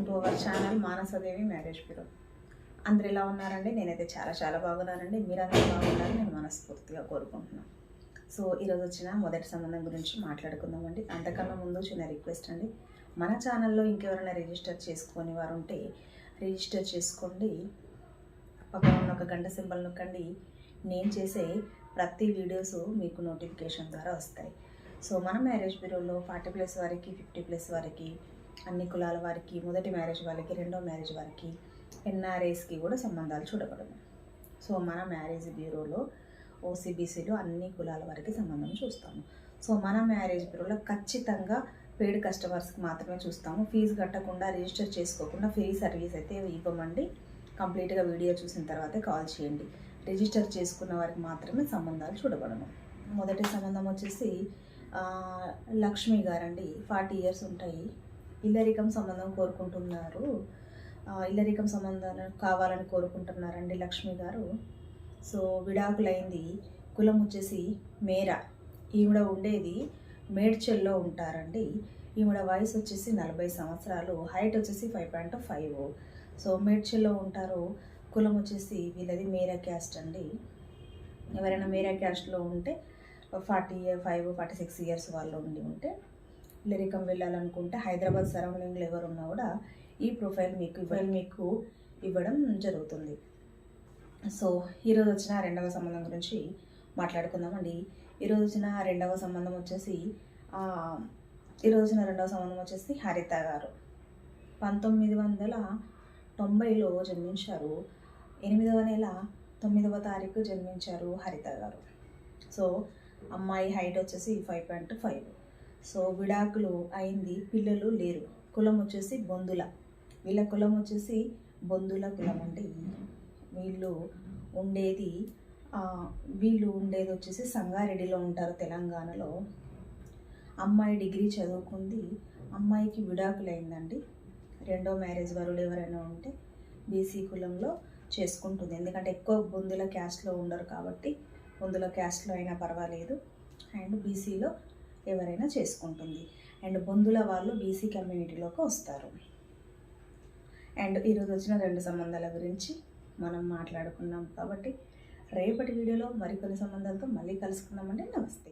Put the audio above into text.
Welcome to our channel Manasadevi marriage bureau. అందరు ఎలా ఉన్నారండి? నేనైతే చాలా చాలా బాగున్నానండి. మీరందరూ బాగున్నారని నేను మనస్ఫూర్తిగా కోరుకుంటున్నాను. సో ఈరోజు వచ్చిన మొదటి సంబంధం గురించి మాట్లాడుకుందామండి. అంతకన్నా ముందు చిన్న రిక్వెస్ట్ అండి. మన ఛానల్లో ఇంకెవరైనా రిజిస్టర్ చేసుకొని వారు ఉంటే రిజిస్టర్ చేసుకోండి. పక్కన ఉన్న ఒక గంట సింబల్ నొక్కండి. నేను చేసే ప్రతి వీడియోస్ మీకు నోటిఫికేషన్ ద్వారా వస్తాయి. సో మన మ్యారేజ్ బ్యూరోలో ఫార్టీ ప్లస్ వారికి ఫిఫ్టీ ప్లస్ వారికి అన్ని కులాల వారికి మొదటి మ్యారేజ్ వాళ్ళకి రెండో మ్యారేజ్ వారికి ఎన్ఆర్ఐస్కి కూడా సంబంధాలు చూడబడము సో మన మ్యారేజ్ బ్యూరోలో ఓసీబీసీలో అన్ని కులాల వారికి సంబంధం చూస్తాము. సో మన మ్యారేజ్ బ్యూరోలో ఖచ్చితంగా పెయిడ్ కస్టమర్స్కి మాత్రమే చూస్తాము. ఫీజు కట్టకుండా రిజిస్టర్ చేసుకోకుండా ఫ్రీ సర్వీస్ అయితే ఇవ్వమండి. కంప్లీట్గా వీడియో చూసిన తర్వాతే కాల్ చేయండి. రిజిస్టర్ చేసుకున్న వారికి మాత్రమే సంబంధాలు చూడబడను మొదటి సంబంధం వచ్చేసి లక్ష్మి గారండి. ఫార్టీ ఇయర్స్ ఉంటాయి. ఇల్లరికం సంబంధం కోరుకుంటున్నారు. ఇల్లరికం సంబంధాలు కావాలని కోరుకుంటున్నారండి లక్ష్మి గారు. సో విడాకులైంది కులం వచ్చేసి మేర. ఈవిడ ఉండేది మేడ్చల్లో ఉంటారండి. ఈవిడ వయసు వచ్చేసి నలభై సంవత్సరాలు హైట్ వచ్చేసి ఫైవ్ పాయింట్ ఫైవ్. సో మేడ్చల్లో ఉంటారు. కులం వచ్చేసి వీళ్ళది మేరా క్యాస్ట్ అండి. ఎవరైనా మేరా క్యాస్ట్లో ఉంటే forty five forty six years వాళ్ళు ఉండి ఉంటే లిరికం వెళ్ళాలనుకుంటే హైదరాబాద్ సరౌండింగ్లో ఎవరు ఉన్నా కూడా ఈ ప్రొఫైల్ మీకు ఇవ్వడం మీకు ఇవ్వడం జరుగుతుంది. సో ఈరోజు వచ్చిన రెండవ సంబంధం గురించి మాట్లాడుకుందామండి. ఈరోజు వచ్చిన రెండవ సంబంధం వచ్చేసి ఈరోజు వచ్చిన రెండవ సంబంధం వచ్చేసి హరిత గారు. పంతొమ్మిది వందల తొంభైలో జన్మించారు. ఎనిమిదవ నెల తొమ్మిదవ తారీఖు జన్మించారు హరిత గారు. సో అమ్మాయి హైట్ వచ్చేసి ఫైవ్ పాయింట్ ఫైవ్. సో విడాకులు అయింది పిల్లలు లేరు. కులం వచ్చేసి బొందుల వీళ్ళ కులం వచ్చేసి బొందుల కులం అండి వీళ్ళు ఉండేది వీళ్ళు ఉండేది వచ్చేసి సంగారెడ్డిలో ఉంటారు తెలంగాణలో. అమ్మాయి డిగ్రీ చదువుకుంది అమ్మాయికి విడాకులు అయిందండి రెండో మ్యారేజ్ వరులు ఎవరైనా ఉంటే బీసీ కులంలో చేసుకుంటుంది. ఎందుకంటే ఎక్కువ బొందుల క్యాస్ట్లో ఉండరు కాబట్టి బొందుల క్యాస్ట్లో అయినా పర్వాలేదు. అండ్ బీసీలో ఎవరైనా చేసుకుంటుంది. అండ్ బొందుల వాళ్ళు బీసీ కమ్యూనిటీలోకి వస్తారు. అండ్ ఈరోజు వచ్చిన రెండు సంబంధాల గురించి మనం మాట్లాడుకున్నాం కాబట్టి రేపటి వీడియోలో మరికొన్ని సంబంధాలతో మళ్ళీ కలుసుకుందామండి. నమస్తే.